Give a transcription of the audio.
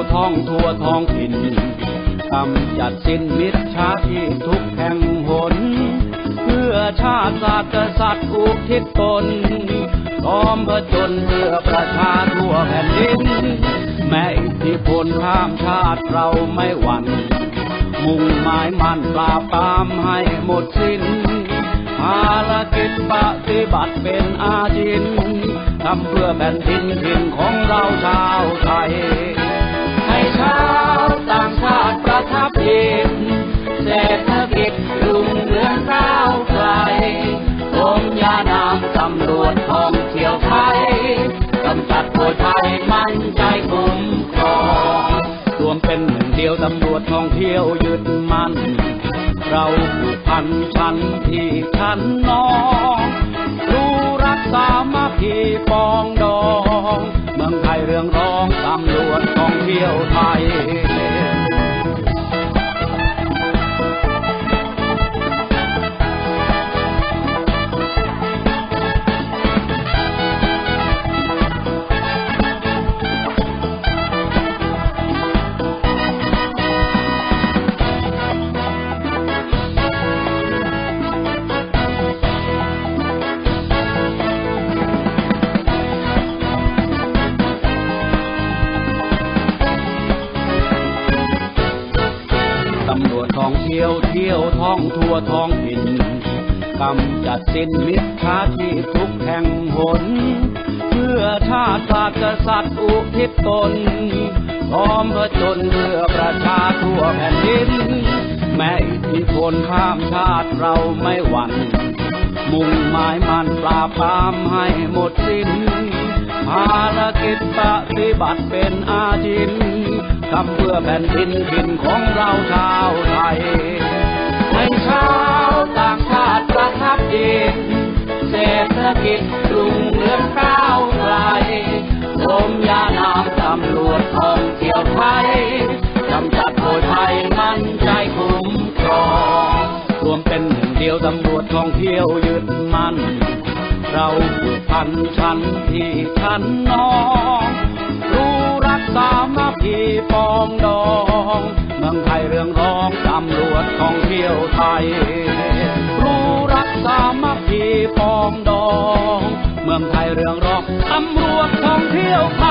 ที่องทั่วท้องถิ่นกำจัดสิ้นมิจฉาชีพทุกแห่งหน เพื่อชาติศาสตร์กษัตริย์อุทิศตนพร้อมผจญเพื่อประชาทั่วแผ่นดิน แม้อิทธิพลข้ามชาติเราไม่หวั่น มุ่งหมายมั่นปราบปรามให้หมดสิ้นภารกิจปฏิบัติเป็นอาจินทำเพื่อแผ่นดินถิ่นของเราชาวไทย ยมั่นใจผมครองรวมเป็นหนึ่งเดียวตำรวจท่องเที่ยวยึดมั่นเราผูกพันชั้นที่ชั้นน้องรู้รักสามัคคีปองดอง เมืองไทยเรื่องร้องตำรวจท่องเที่ยวไทย ตำรวจท่องเที่ยวเที่ยวท่องทั่วท้องถิ่นกำจัดสิ้นมิจฉาชีพทุกแห่งหน เพื่อชาติศาสตร์กษัตริย์อุทิศตนพร้อมผจญเพื่อประชาทั่วแผ่นดิน แม้อิทธิพลข้ามชาติเราไม่หวั่นมุ่งหมายมันปราบปรามให้หมดสิ้นภารกิจปฏิบัติเป็นอาจิน ทำเพื่อแผ่นดินถิ่นของเราชาวไทยให้ชาวต่างชาติประทับยินเศรษฐกิจรุ่งเรืองก้าวไกลกรมยานามตำรวจท่องเที่ยวไทยกำจัดโวยไทยมั่นใจคุ้มครองรวมเป็นหนึ่งเดียวตำรวจท่องเที่ยวยึดมั่นเราผูกพันชั้นที่ชั้นน้อง องไทยเรื่องร้องตำรวจท่องเที่ยวไทย รู้รักสามัคคีปองดอง เมืองไทยเรื่องร้องตำรวจท่องเที่ยวไท